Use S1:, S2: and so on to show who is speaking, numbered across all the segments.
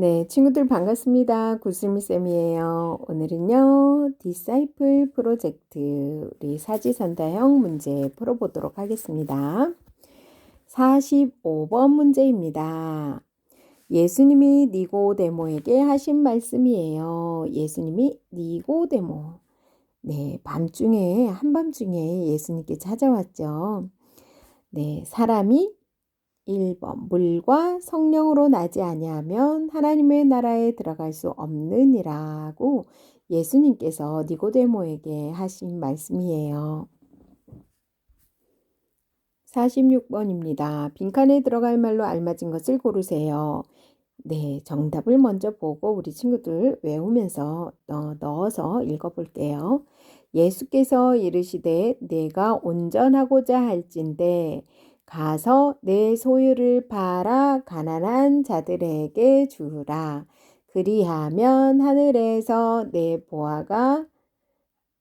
S1: 네, 친구들 반갑습니다. 구슬미쌤이에요. 오늘은요, 디사이플 프로젝트 우리 사지선다형 문제 풀어보도록 하겠습니다. 45번 문제입니다. 예수님이 니고데모에게 하신 말씀이에요. 예수님이 니고데모. 네, 밤중에, 한밤중에 예수님께 찾아왔죠. 네, 사람이 1번 물과 성령으로 나지 아니하면 하나님의 나라에 들어갈 수 없느니라고 예수님께서 니고데모에게 하신 말씀이에요. 46번입니다. 빈칸에 들어갈 말로 알맞은 것을 고르세요. 네, 정답을 먼저 보고 우리 친구들 외우면서 넣어서 읽어볼게요. 예수께서 이르시되 내가 온전하고자 할진대 가서 내 소유를 팔아 가난한 자들에게 주라. 그리하면 하늘에서 내 보아가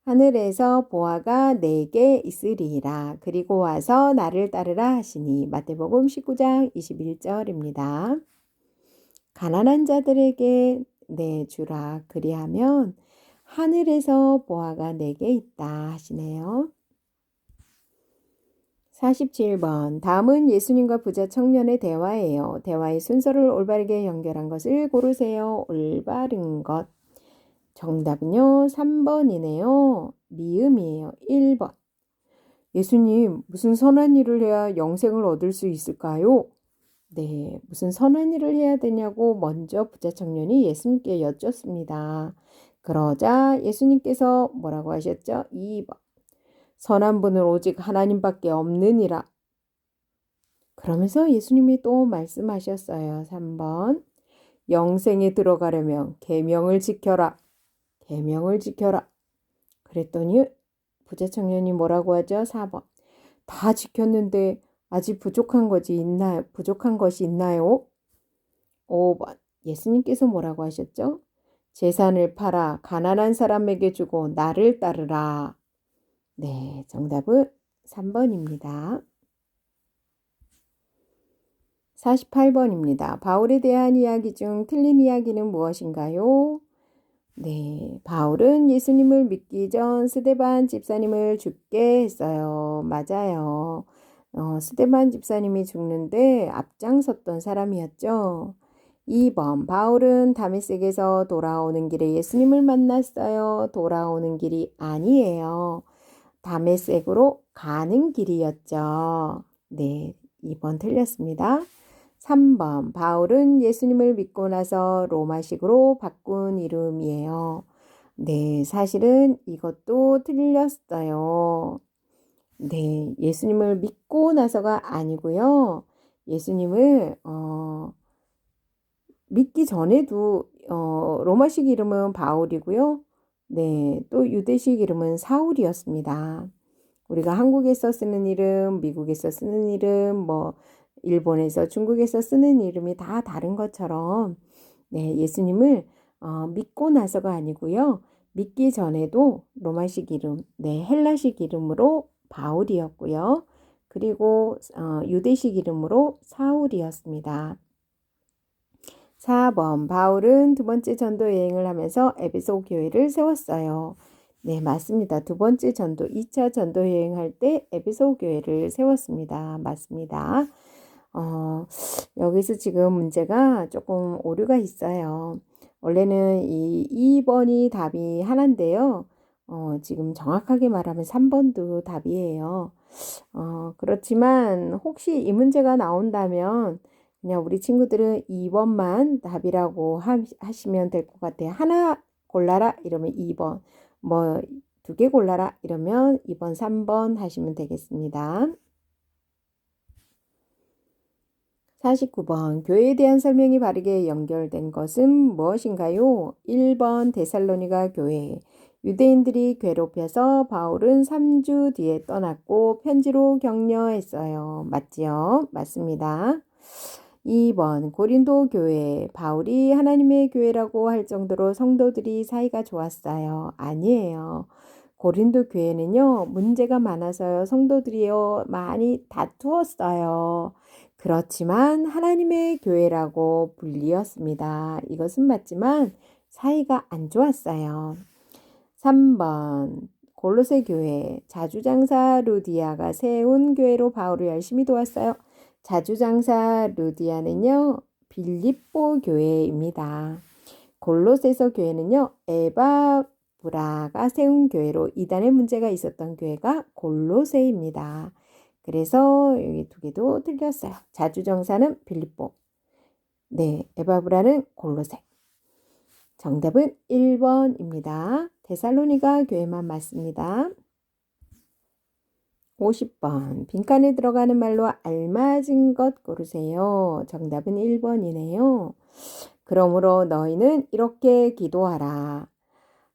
S1: 하늘에서 보아가 내게 있으리라. 그리고 와서 나를 따르라 하시니 마태복음 19장 21절입니다. 가난한 자들에게 내주라. 그리하면 하늘에서 보아가 내게 있다 하시네요. 47번. 다음은 예수님과 부자 청년의 대화예요. 대화의 순서를 올바르게 연결한 것을 고르세요. 올바른 것. 정답은요. 3번이네요. 미음이에요. 1번. 예수님, 무슨 선한 일을 해야 영생을 얻을 수 있을까요? 네, 무슨 선한 일을 해야 되냐고 먼저 부자 청년이 예수님께 여쭙습니다. 그러자 예수님께서 뭐라고 하셨죠? 2번. 선한 분은 오직 하나님밖에 없느니라. 그러면서 예수님이 또 말씀하셨어요. 3번. 영생에 들어가려면 계명을 지켜라. 계명을 지켜라. 그랬더니 부자 청년이 뭐라고 하죠? 4번. 다 지켰는데 아직 부족한 것이 있나요? 부족한 것이 있나요? 5번. 예수님께서 뭐라고 하셨죠? 재산을 팔아 가난한 사람에게 주고 나를 따르라. 네, 정답은 3번입니다. 48번입니다. 바울에 대한 이야기 중 틀린 이야기는 무엇인가요? 네, 바울은 예수님을 믿기 전 스데반 집사님을 죽게 했어요. 맞아요. 어, 스데반 집사님이 죽는데 앞장섰던 사람이었죠. 2번 바울은 다메섹에서 돌아오는 길에 예수님을 만났어요. 돌아오는 길이 아니에요. 다메섹으로 가는 길이었죠. 네, 2번 틀렸습니다. 3번 바울은 예수님을 믿고 나서 로마식으로 바꾼 이름이에요. 네, 사실은 이것도 틀렸어요. 네, 예수님을 믿고 나서가 아니고요. 예수님을 어, 믿기 전에도 어, 로마식 이름은 바울이고요. 네, 또 유대식 이름은 사울이었습니다. 우리가 한국에서 쓰는 이름, 미국에서 쓰는 이름, 뭐 일본에서 중국에서 쓰는 이름이 다 다른 것처럼 네, 예수님을 어, 믿고 나서가 아니고요. 믿기 전에도 로마식 이름, 네, 헬라식 이름으로 바울이었고요. 그리고 어, 유대식 이름으로 사울이었습니다. 4번 바울은 두 번째 전도 여행을 하면서 에베소 교회를 세웠어요. 네, 맞습니다. 두 번째 전도 2차 전도 여행할 때 에베소 교회를 세웠습니다. 맞습니다. 어, 여기서 지금 문제가 조금 오류가 있어요. 원래는 이 2번이 답이 하나인데요. 어, 지금 정확하게 말하면 3번도 답이에요. 어, 그렇지만 혹시 이 문제가 나온다면 그냥 우리 친구들은 2번만 답이라고 하시면 될 것 같아요. 하나 골라라 이러면 2번. 뭐 두 개 골라라 이러면 2번, 3번 하시면 되겠습니다. 49번 교회에 대한 설명이 바르게 연결된 것은 무엇인가요? 1번 데살로니가 교회 유대인들이 괴롭혀서 바울은 3주 뒤에 떠났고 편지로 격려했어요. 맞지요? 맞습니다. 2번 고린도 교회 바울이 하나님의 교회라고 할 정도로 성도들이 사이가 좋았어요. 아니에요. 고린도 교회는요 문제가 많아서요 성도들이요 많이 다투었어요. 그렇지만 하나님의 교회라고 불리었습니다. 이것은 맞지만 사이가 안 좋았어요. 3번 골로새 교회 자주장사 루디아가 세운 교회로 바울을 열심히 도왔어요. 자주장사 루디아는요 빌립보 교회입니다. 골로새서 교회는요 에바 브라가 세운 교회로 이단의 문제가 있었던 교회가 골로새입니다. 그래서 여기 두 개도 틀렸어요. 자주정사는 빌립보. 네, 에바브라는 골로새. 정답은 1번입니다. 데살로니가 교회만 맞습니다. 50번. 빈칸에 들어가는 말로 알맞은 것 고르세요. 정답은 1번이네요. 그러므로 너희는 이렇게 기도하라.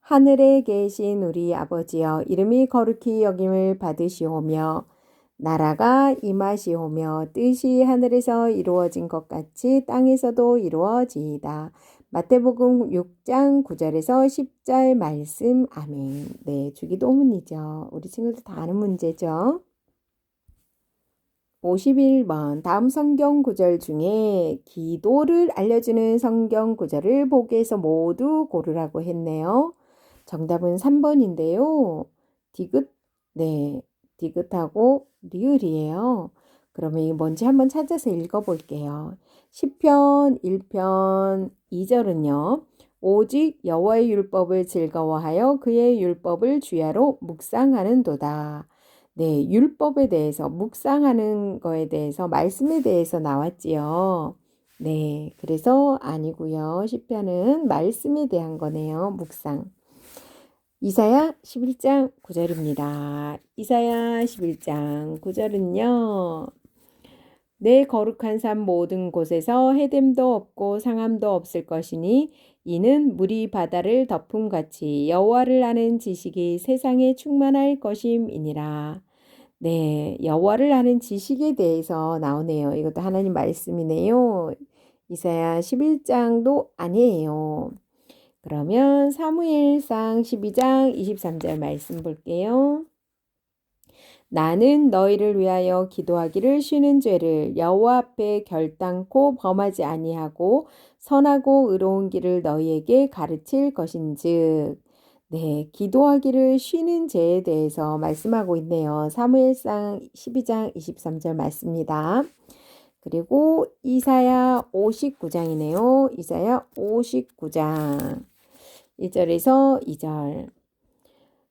S1: 하늘에 계신 우리 아버지여 이름이 거룩히 여김을 받으시오며 나라가 임하시오며 뜻이 하늘에서 이루어진 것 같이 땅에서도 이루어지이다. 마태복음 6장 9절에서 10절 말씀 아멘. 네, 주기도문이죠. 우리 친구들 다 아는 문제죠. 51번 다음 성경 구절 중에 기도를 알려주는 성경 구절을 보기에서 모두 고르라고 했네요. 정답은 3번인데요. 디귿 네 디귿하고 리을이에요. 그러면 이게 뭔지 한번 찾아서 읽어볼게요. 10편 1편 2절은요. 오직 여호와의 율법을 즐거워하여 그의 율법을 주야로 묵상하는도다. 네, 율법에 대해서 묵상하는 거에 대해서 말씀에 대해서 나왔지요. 네, 그래서 아니고요. 10편은 말씀에 대한 거네요. 묵상. 이사야 11장 9절입니다. 이사야 11장 9절은요. 내 거룩한 삶 모든 곳에서 해됨도 없고 상함도 없을 것이니 이는 물이 바다를 덮음 같이 여호와를 아는 지식이 세상에 충만할 것임이니라. 네, 여호와를 아는 지식에 대해서 나오네요. 이것도 하나님 말씀이네요. 이사야 11장도 아니에요. 그러면 사무엘상 12장 23절 말씀 볼게요. 나는 너희를 위하여 기도하기를 쉬는 죄를 여호와 앞에 결단코 범하지 아니하고 선하고 의로운 길을 너희에게 가르칠 것인즉 네, 기도하기를 쉬는 죄에 대해서 말씀하고 있네요. 사무엘상 12장 23절 말씀입니다. 그리고 이사야 59장이네요. 이사야 59장 1절에서 2절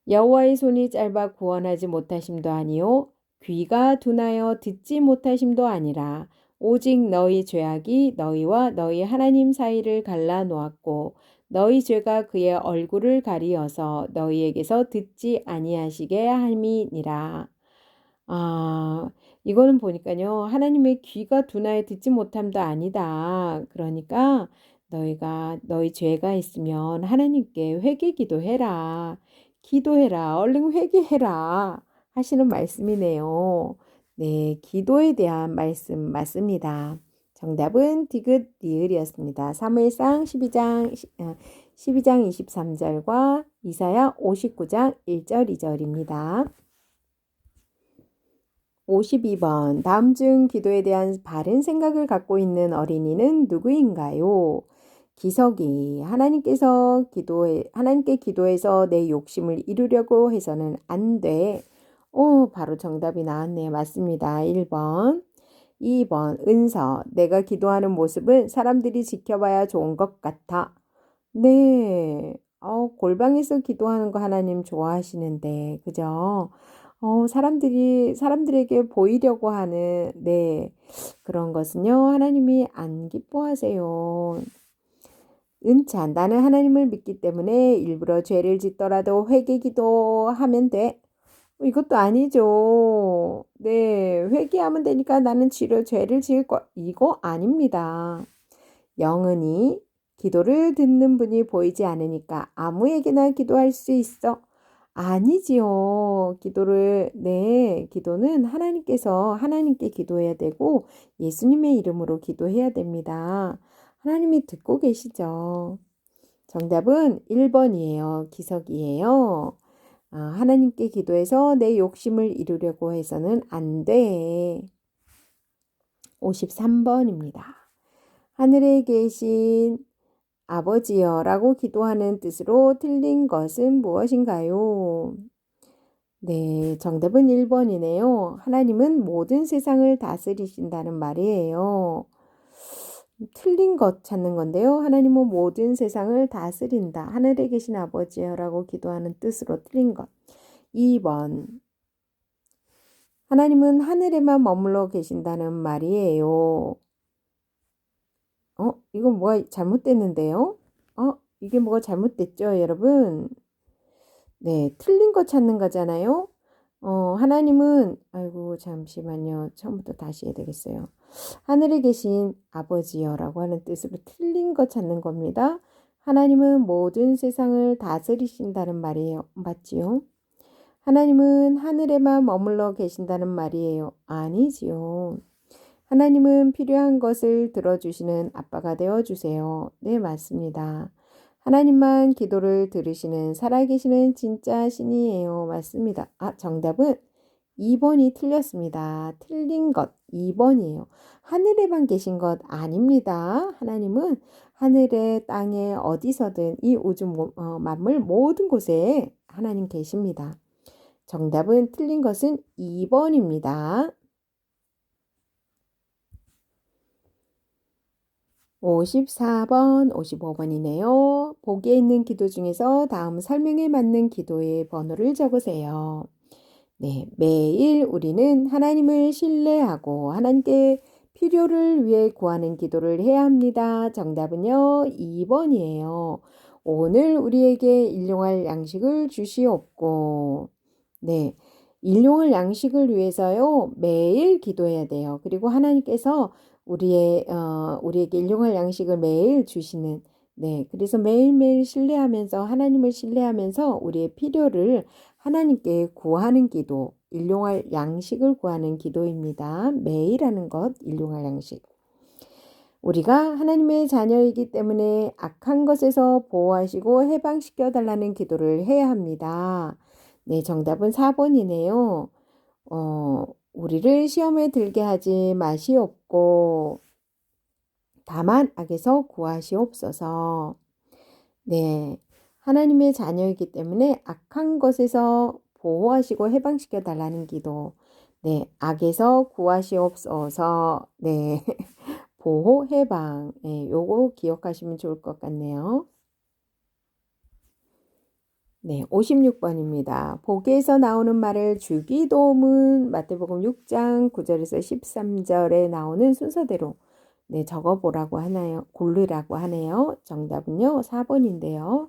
S1: 여호와의 손이 짧아 구원하지 못하심도 아니요 귀가 둔하여 듣지 못하심도 아니라 오직 너희 죄악이 너희와 너희 하나님 사이를 갈라 놓았고 너희 죄가 그의 얼굴을 가리어서 너희에게서 듣지 아니하시게 함이니라. 아, 이거는 보니까요. 하나님의 귀가 둔하여 듣지 못함도 아니다. 그러니까 너희가 너희 죄가 있으면 하나님께 회개 기도해라. 기도해라. 얼른 회개해라. 하시는 말씀이네요. 네, 기도에 대한 말씀 맞습니다. 정답은 디귿 리을이었습니다. 사무엘상 12장 12장 23절과 이사야 59장 1절 2절입니다. 52번 다음 중 기도에 대한 바른 생각을 갖고 있는 어린이는 누구인가요? 기석이 하나님께서 기도해 하나님께 기도해서 내 욕심을 이루려고 해서는 안 돼. 오, 바로 정답이 나왔네요. 맞습니다. 1번. 2번 은서 내가 기도하는 모습은 사람들이 지켜봐야 좋은 것 같아. 네. 어, 골방에서 기도하는 거 하나님 좋아하시는데, 그죠? 어, 사람들이, 사람들에게 보이려고 하는, 네. 그런 것은요, 하나님이 안 기뻐하세요. 은찬, 나는 하나님을 믿기 때문에 일부러 죄를 짓더라도 회개 기도하면 돼. 이것도 아니죠. 네, 회개하면 되니까 나는 치료 죄를 지을 거 이거 아닙니다. 영은이 기도를 듣는 분이 보이지 않으니까 아무에게나 기도할 수 있어. 아니지요. 기도를 네, 기도는 하나님께서 하나님께 기도해야 되고 예수님의 이름으로 기도해야 됩니다. 하나님이 듣고 계시죠. 정답은 1번이에요. 기석이에요. 아, 하나님께 기도해서 내 욕심을 이루려고 해서는 안 돼. 53번입니다. 하늘에 계신 아버지여 라고 기도하는 뜻으로 틀린 것은 무엇인가요? 네, 정답은 1번이네요. 하나님은 모든 세상을 다스리신다는 말이에요. 틀린 것 찾는 건데요. 하나님은 모든 세상을 다스린다. 하늘에 계신 아버지여 라고 기도하는 뜻으로 틀린 것. 2번. 하나님은 하늘에만 머물러 계신다는 말이에요. 어, 이거 뭐가 잘못됐는데요? 어, 이게 뭐가 잘못됐죠, 여러분? 네, 틀린 거 찾는 거잖아요. 어, 하나님은, 아이고, 잠시만요. 처음부터 다시 해야 되겠어요. 하늘에 계신 아버지여라고 하는 뜻으로 틀린 거 찾는 겁니다. 하나님은 모든 세상을 다스리신다는 말이에요. 맞지요? 하나님은 하늘에만 머물러 계신다는 말이에요. 아니지요. 하나님은 필요한 것을 들어주시는 아빠가 되어주세요. 네, 맞습니다. 하나님만 기도를 들으시는 살아계시는 진짜 신이에요. 맞습니다. 아, 정답은 2번이 틀렸습니다. 틀린 것 2번이에요. 하늘에만 계신 것 아닙니다. 하나님은 하늘에 땅에 어디서든 이 우주 어, 만물 모든 곳에 하나님 계십니다. 정답은 틀린 것은 2번입니다. 54번, 55번이네요. 보기에 있는 기도 중에서 다음 설명에 맞는 기도의 번호를 적으세요. 네, 매일 우리는 하나님을 신뢰하고 하나님께 필요를 위해 구하는 기도를 해야 합니다. 정답은요, 2번이에요. 오늘 우리에게 일용할 양식을 주시옵고, 네, 일용할 양식을 위해서요, 매일 기도해야 돼요. 그리고 하나님께서 우리의 어, 우리에게 일용할 양식을 매일 주시는 네, 그래서 매일매일 신뢰하면서 하나님을 신뢰하면서 우리의 필요를 하나님께 구하는 기도, 일용할 양식을 구하는 기도입니다. 매일 하는 것, 일용할 양식. 우리가 하나님의 자녀이기 때문에 악한 것에서 보호하시고 해방시켜 달라는 기도를 해야 합니다. 네, 정답은 4번이네요. 어, 우리를 시험에 들게 하지 마시옵고 다만 악에서 구하시옵소서. 네. 하나님의 자녀이기 때문에 악한 것에서 보호하시고 해방시켜 달라는 기도. 네. 악에서 구하시옵소서. 네. 보호 해방. 네, 요거 기억하시면 좋을 것 같네요. 네, 56번입니다. 보기에서 나오는 말을 주기도문 마태복음 6장 9절에서 13절에 나오는 순서대로 네, 적어 보라고 하나요? 고르라고 하네요. 정답은요, 4번인데요.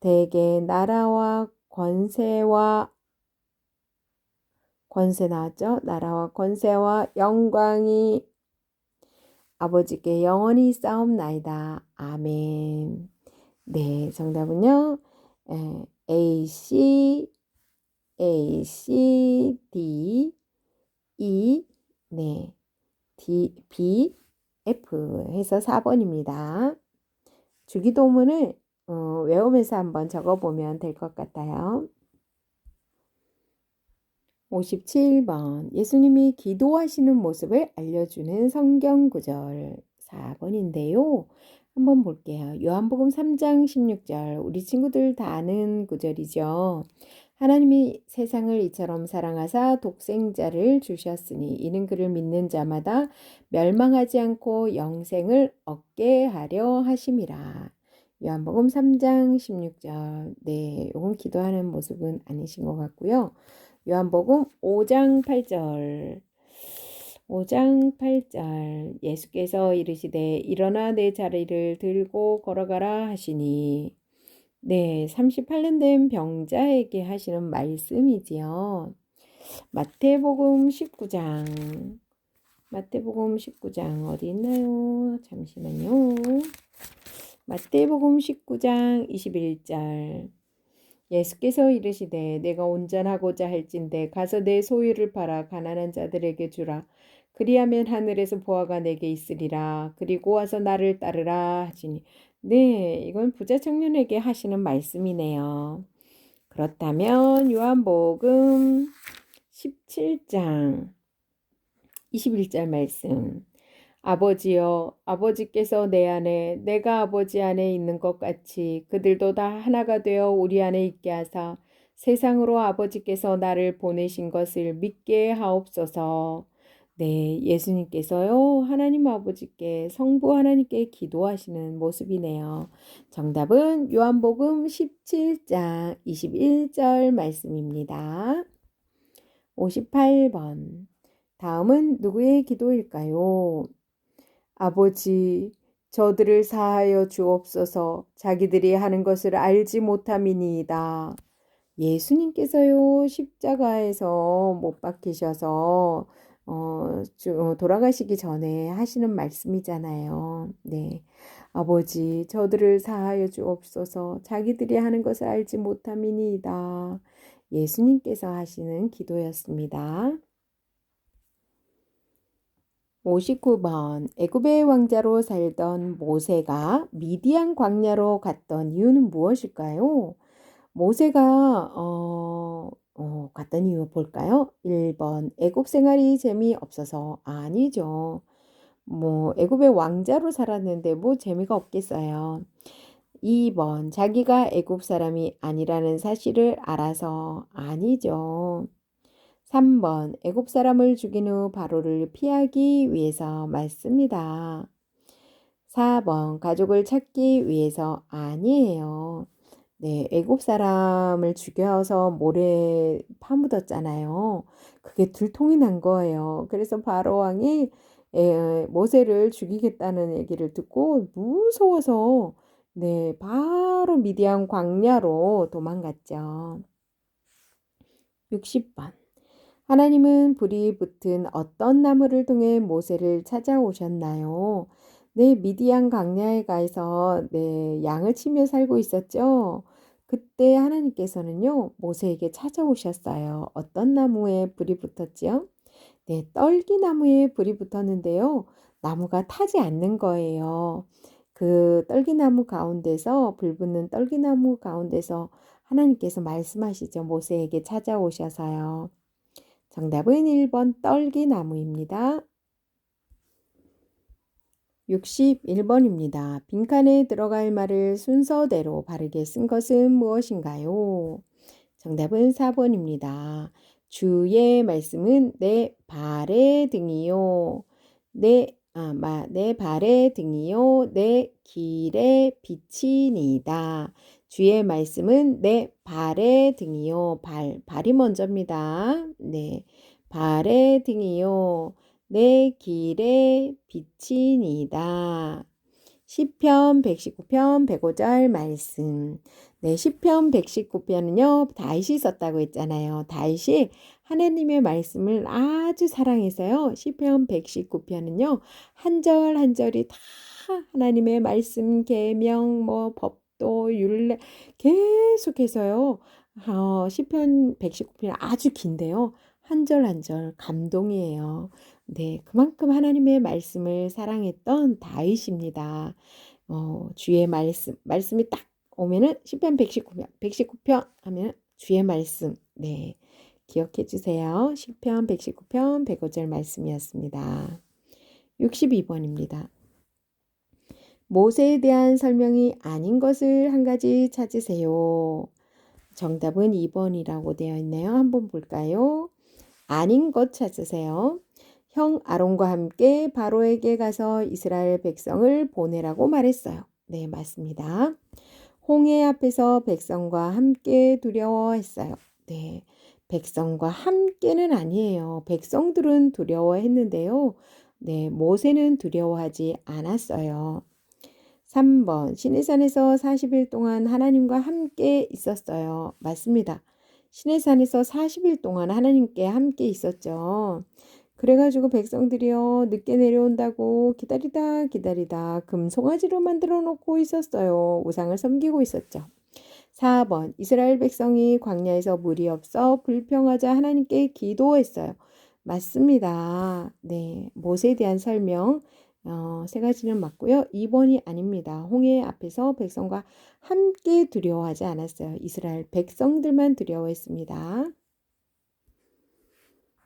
S1: 대개 나라와 권세와 권세 나왔죠? 나라와 권세와 영광이 아버지께 영원히 싸움나이다. 아멘. 네, 정답은요. 에, A, C, A, C, D, E, 네, D, B, F 해서 4번입니다. 주기도문을 어, 외우면서 한번 적어보면 될 것 같아요. 57번 예수님이 기도하시는 모습을 알려주는 성경 구절 4번인데요. 한번 볼게요. 요한복음 3장 16절. 우리 친구들 다 아는 구절이죠. 하나님이 세상을 이처럼 사랑하사 독생자를 주셨으니 이는 그를 믿는 자마다 멸망하지 않고 영생을 얻게 하려 하심이라. 요한복음 3장 16절. 네, 요건 기도하는 모습은 아니신 것 같고요. 요한복음 5장 8절. 5장 8절 예수께서 이르시되 일어나 내 자리를 들고 걸어가라 하시니 네 38년 된 병자에게 하시는 말씀이지요. 마태복음 19장 마태복음 19장 어디 있나요? 잠시만요. 마태복음 19장 21절. 예수께서 이르시되 내가 온전하고자 할진대 가서 내 소유를 팔아 가난한 자들에게 주라. 그리하면 하늘에서 보아가 내게 있으리라. 그리고 와서 나를 따르라. 하시니. 네 이건 부자 청년에게 하시는 말씀이네요. 그렇다면 요한복음 17장 21절 말씀 아버지여 아버지께서 내 안에 내가 아버지 안에 있는 것 같이 그들도 다 하나가 되어 우리 안에 있게 하사 세상으로 아버지께서 나를 보내신 것을 믿게 하옵소서. 네, 예수님께서요, 하나님 아버지께, 성부 하나님께 기도하시는 모습이네요. 정답은 요한복음 17장 21절 말씀입니다. 58번. 다음은 누구의 기도일까요? 아버지, 저들을 사하여 주옵소서 자기들이 하는 것을 알지 못함이니이다. 예수님께서요, 십자가에서 못 박히셔서, 어, 돌아가시기 전에 하시는 말씀이잖아요. 네. 아버지, 저들을 사하여 주옵소서 자기들이 하는 것을 알지 못함이니이다. 예수님께서 하시는 기도였습니다. 59번 애굽의 왕자로 살던 모세가 미디안 광야로 갔던 이유는 무엇일까요? 모세가 어, 어, 갔던 이유 볼까요? 1번 애굽 생활이 재미없어서 아니죠. 뭐 애굽의 왕자로 살았는데 뭐 재미가 없겠어요. 2번 자기가 애굽 사람이 아니라는 사실을 알아서 아니죠. 3번 애굽 사람을 죽인 후 바로를 피하기 위해서 맞습니다. 4번 가족을 찾기 위해서 아니에요. 네, 애굽 사람을 죽여서 모래 파묻었잖아요. 그게 들통이 난 거예요. 그래서 바로 왕이 모세를 죽이겠다는 얘기를 듣고 무서워서 네, 바로 미디안 광야로 도망갔죠. 60번. 하나님은 불이 붙은 어떤 나무를 통해 모세를 찾아오셨나요? 네, 미디안 강야에 가서 네, 양을 치며 살고 있었죠. 그때 하나님께서는요, 모세에게 찾아오셨어요. 어떤 나무에 불이 붙었지요? 네, 떨기나무에 불이 붙었는데요. 나무가 타지 않는 거예요. 그 떨기나무 가운데서 불 붙는 떨기나무 가운데서 하나님께서 말씀하시죠. 모세에게 찾아오셔서요. 정답은 1번 떨기나무입니다. 61번입니다. 빈칸에 들어갈 말을 순서대로 바르게 쓴 것은 무엇인가요? 정답은 4번입니다. 주의 말씀은 내 발의 등이요. 내, 아, 마, 내 발의 등이요. 내 길의 빛이니다. 주의 말씀은 내 발의 등이요. 발, 발이 먼저입니다. 네. 발의 등이요. 내 길의 빛이니다. 시편 119편 105절 말씀. 네, 시편 119편은요. 다윗이 썼다고 했잖아요. 다윗이 하나님의 말씀을 아주 사랑해서요. 시편 119편은요. 한 절 한 절이 다 하나님의 말씀 계명 뭐 법 또 율례 계속해서요. 어, 시편 119편 아주 긴데요. 한 절 한 절 감동이에요. 네, 그만큼 하나님의 말씀을 사랑했던 다윗입니다. 어, 주의 말씀, 말씀이 딱 오면은 시편 119편, 119편 하면 주의 말씀. 네. 기억해 주세요. 시편 119편 105절 말씀이었습니다. 62번입니다. 모세에 대한 설명이 아닌 것을 한 가지 찾으세요. 정답은 2번이라고 되어 있네요. 한번 볼까요? 아닌 것 찾으세요. 형 아론과 함께 바로에게 가서 이스라엘 백성을 보내라고 말했어요. 네, 맞습니다. 홍해 앞에서 백성과 함께 두려워했어요. 네. 백성과 함께는 아니에요. 백성들은 두려워했는데요. 네, 모세는 두려워하지 않았어요. 3번 시내산에서 40일 동안 하나님과 함께 있었어요. 맞습니다. 시내산에서 40일 동안 하나님께 함께 있었죠. 그래가지고 백성들이요 늦게 내려온다고 기다리다 기다리다 금 송아지로 만들어 놓고 있었어요. 우상을 섬기고 있었죠. 4번 이스라엘 백성이 광야에서 물이 없어 불평하자 하나님께 기도했어요. 맞습니다. 네, 모세에 대한 설명 어, 세 가지는 맞고요. 2번이 아닙니다. 홍해 앞에서 백성과 함께 두려워하지 않았어요. 이스라엘 백성들만 두려워했습니다.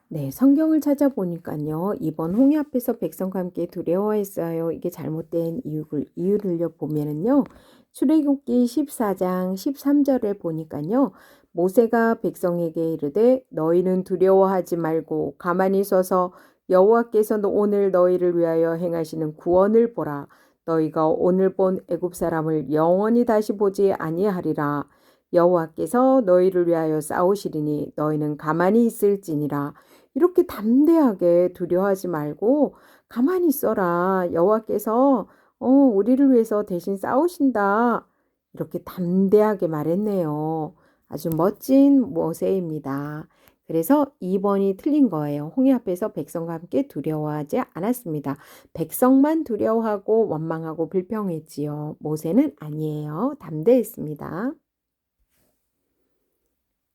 S1: 네, 성경을 찾아보니까요. 이번 홍해 앞에서 백성과 함께 두려워했어요. 이게 잘못된 이유를, 이유를 보면은요. 출애굽기 14장 13절을 보니까요. 모세가 백성에게 이르되 너희는 두려워하지 말고 가만히 서서 여호와께서 오늘 너희를 위하여 행하시는 구원을 보라. 너희가 오늘 본 애굽 사람을 영원히 다시 보지 아니하리라. 여호와께서 너희를 위하여 싸우시리니 너희는 가만히 있을지니라. 이렇게 담대하게 두려워하지 말고 가만히 있어라. 여호와께서 어, 우리를 위해서 대신 싸우신다. 이렇게 담대하게 말했네요. 아주 멋진 모세입니다. 그래서 2번이 틀린 거예요. 홍해 앞에서 백성과 함께 두려워하지 않았습니다. 백성만 두려워하고 원망하고 불평했지요. 모세는 아니에요. 담대했습니다.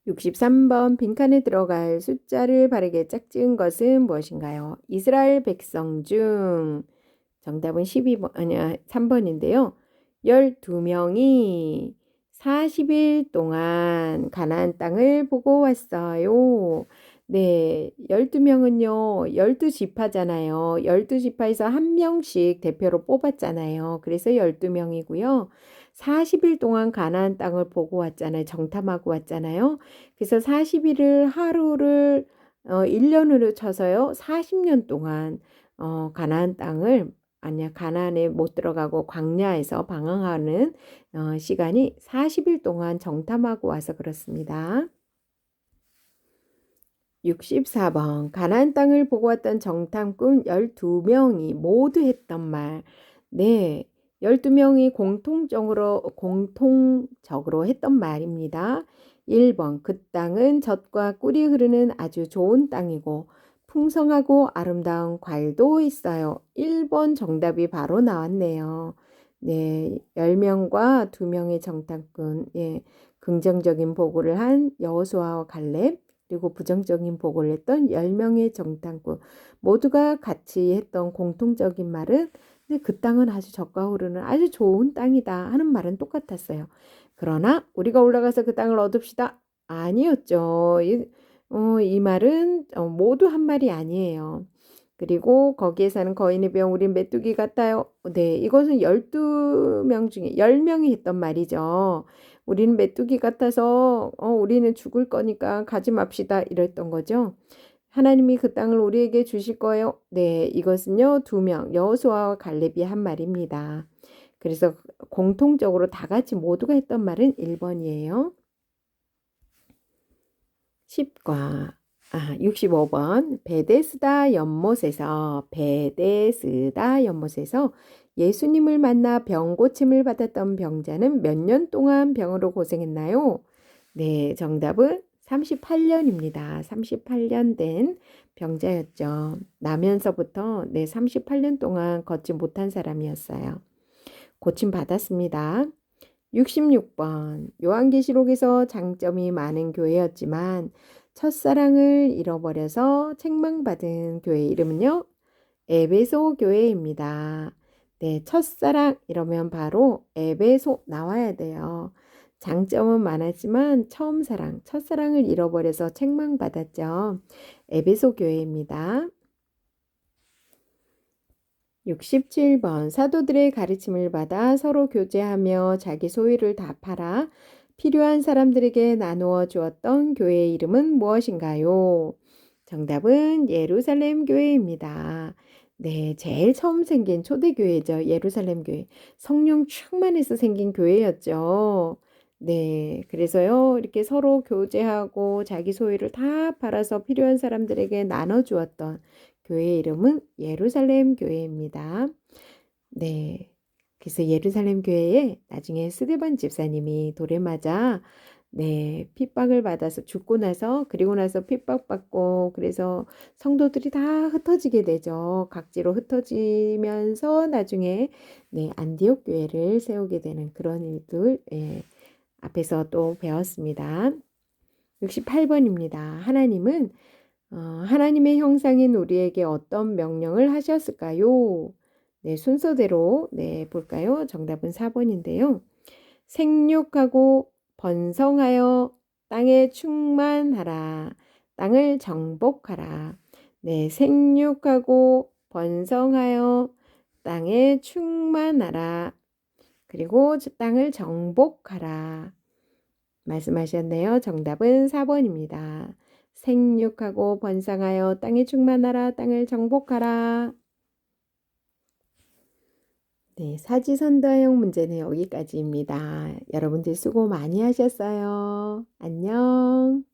S1: 63번 빈칸에 들어갈 숫자를 바르게 짝지은 것은 무엇인가요? 이스라엘 백성 중 정답은 12번 아니야 3번인데요. 12명이 40일 동안 가나안 땅을 보고 왔어요. 네, 12명은요, 12지파잖아요. 12지파에서 한 명씩 대표로 뽑았잖아요. 그래서 12명이고요. 40일 동안 가나안 땅을 보고 왔잖아요. 정탐하고 왔잖아요. 그래서 40일을 하루를 어, 1년으로 쳐서요. 40년 동안 어, 가나안 땅을 아니야 가나안에 못 들어가고 광야에서 방황하는 어, 시간이 40일 동안 정탐하고 와서 그렇습니다. 64번 가나안 땅을 보고 왔던 정탐꾼 12명이 모두 했던 말. 네. 12명이 공통적으로 공통적으로 했던 말입니다. 1번 그 땅은 젖과 꿀이 흐르는 아주 좋은 땅이고 풍성하고 아름다운 과일도 있어요. 1번 정답이 바로 나왔네요. 네, 10명과 2명의 정탐꾼, 예, 긍정적인 보고를 한 여호수아와 갈렙, 그리고 부정적인 보고를 했던 10명의 정탐꾼 모두가 같이 했던 공통적인 말은 근데 그 땅은 아주 젖과 흐르는 아주 좋은 땅이다 하는 말은 똑같았어요. 그러나 우리가 올라가서 그 땅을 얻읍시다. 아니었죠. 어, 이 말은 어, 모두 한 말이 아니에요. 그리고 거기에 사는 거인의 병 우린 메뚜기 같아요. 네, 이것은 12명 중에 10명이 했던 말이죠. 우리는 메뚜기 같아서 어, 우리는 죽을 거니까 가지 맙시다 이랬던 거죠. 하나님이 그 땅을 우리에게 주실 거예요. 네, 이것은요 두 명, 여호수아와 갈렙이 한 말입니다. 그래서 공통적으로 다 같이 모두가 했던 말은 1번이에요. 10과 아, 65번 베데스다 연못에서 베데스다 연못에서 예수님을 만나 병 고침을 받았던 병자는 몇 년 동안 병으로 고생했나요? 네, 정답은 38년입니다. 38년 된 병자였죠. 나면서부터 네, 38년 동안 걷지 못한 사람이었어요. 고침 받았습니다. 66번 요한계시록에서 장점이 많은 교회였지만 첫사랑을 잃어버려서 책망받은 교회 이름은요. 에베소 교회입니다. 네, 첫사랑 이러면 바로 에베소 나와야 돼요. 장점은 많았지만 처음 사랑, 첫사랑을 잃어버려서 책망받았죠. 에베소 교회입니다. 67번 사도들의 가르침을 받아 서로 교제하며 자기 소유를 다 팔아 필요한 사람들에게 나누어 주었던 교회의 이름은 무엇인가요? 정답은 예루살렘 교회입니다. 네, 제일 처음 생긴 초대교회죠. 예루살렘 교회. 성령 충만해서 생긴 교회였죠. 네, 그래서요, 이렇게 서로 교제하고 자기 소유를 다 팔아서 필요한 사람들에게 나눠주었던 교회 이름은 예루살렘 교회입니다. 네. 그래서 예루살렘 교회에 나중에 스데반 집사님이 돌에 맞아 네, 핍박을 받아서 죽고 나서 그리고 나서 핍박받고 그래서 성도들이 다 흩어지게 되죠. 각지로 흩어지면서 나중에 네, 안디옥 교회를 세우게 되는 그런 일들 예, 앞에서 또 배웠습니다. 68번입니다. 하나님은 어, 하나님의 형상인 우리에게 어떤 명령을 하셨을까요? 네, 순서대로 네, 볼까요? 정답은 4번인데요. 생육하고 번성하여 땅에 충만하라. 땅을 정복하라. 네, 생육하고 번성하여 땅에 충만하라. 그리고 땅을 정복하라. 말씀하셨네요. 정답은 4번입니다. 생육하고 번성하여 땅에 충만하라. 땅을 정복하라. 네, 사지선다형 문제는 여기까지입니다. 여러분들 수고 많이 하셨어요. 안녕.